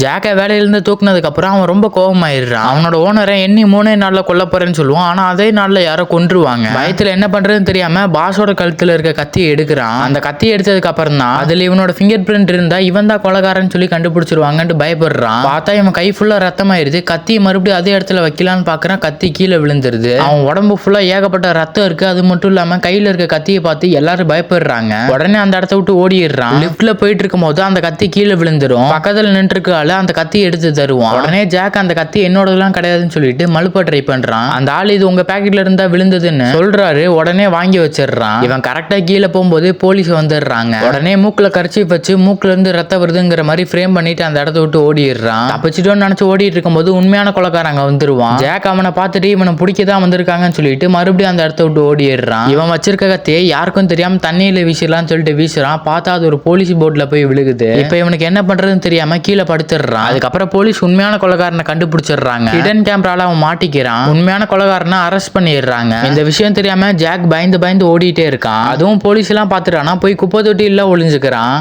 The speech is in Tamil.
ஜாக்கை வேலையிலேருந்து தூக்குனதுக்கப்புறம் அவன் ரொம்ப கோபமாயிடுறான் அவனோட ஓனரை எண்ணி மூணே நாளில் கொல்ல போறேன்னு சொல்லுவான். ஆனால் அதே நாளில் யாரோ கொன்றுவாங்க. பயத்தில் என்ன பண்ணுறதுன்னு தெரியாமல் பாஸோட கழுத்தில் இருக்க கத்தியை எடுக்கிறான். அந்த கத்தி எடுத்ததுக்கு அப்புறம் தான் அதில் இவனோட ஃபிங்கர் பிரிண்ட் இருந்தால் இவன் தான் கொலகாரன்னு சொல்லி கண்டுபிடிச்சிருவாங்கன்ட்டு பயப்படுறான். பார்த்தா இவன் கை ஃபுல்லாக ரத்தமாயிருது. கத்தி மறுபடியும் அதே இடத்துல வைக்கலான்னு பார்க்குறான். கத்தி கீழே விழுந்துருது. அவன் உடம்பு ஃபுல்லாக ஏகப்பட்ட ரத்தம் இருக்குது அது மட்டும் இல்லாமல் கையில் இருக்க கத்தியை பார்த்து எல்லாரும் பயப்படுறாங்க. உடனே அந்த இடத்த விட்டு ஓடிடுறான். லிஃப்ட்டில் போயிட்டு இருக்கும்போது அந்த கத்தி கீழே விழுந்துரும். பக்கத்தில் நின்றுருக்கு ஆள் அந்த கத்தி எடுத்து தருவான். உடனே ஜாக் அந்த கத்தி என்னோடதெல்லாம் கிடையாதுன்னு சொல்லிட்டு மலுப்ப ட்ரை பண்றான். அந்த ஆள் இது உங்க பாக்கெட்ல இருந்தா விழுந்ததுன்னு சொல்றாரு. உடனே வாங்கி வச்சிடுறான். இவன் கரெக்டா கீழே போகும்போது போலீஸ் வந்துடுறாங்க. உடனே மூக்குல கரைச்சி வச்சு மூக்குல இருந்து ரத்தம் வருதுங்கிற மாதிரி ஃப்ரேம் பண்ணிட்டு அந்த இடத்த விட்டு ஓடிடுறான். தப்பிச்சிட்டோன்னு நினைச்சு ஓடிட்டு இருக்கும்போது உண்மையான கொலைக்காரங்க வந்துருவான். ஜாக் அவனை பார்த்துட்டு இவனை பிடிக்க தான் வந்திருக்காங்கன்னு சொல்லிட்டு மறுபடியும் அந்த இடத்த விட்டு ஓடிடுறான். இவன் வச்சிருக்க கத்தியை யாருக்கும் தெரியாம தண்ணியில வீசிடலாம்னு சொல்லிட்டு வீசுறான். பார்த்தா அது ஒரு போலீஸ் போட்ல போய் விழுகுது. இப்போ இவனுக்கு என்ன பண்றதுன்னு தெரியாம கீழே படுத்து படுத்துடுறான் அதுக்கப்புறம் போலீஸ் உண்மையான கொலைகாரனை கண்டுபிடிச்சிடுறாங்க. ஹிடன் கேமரால அவன் மாட்டிக்கிறான். உண்மையான கொலைகாரனை அரெஸ்ட் பண்ணிடுறாங்க. இந்த விஷயம் தெரியாம ஜாக் பயந்து பயந்து ஓடிட்டே இருக்கான். அதுவும் போலீஸ் எல்லாம் பாத்துட்டானா போய் குப்பை தொட்டியில ஒளிஞ்சுக்கிறான்.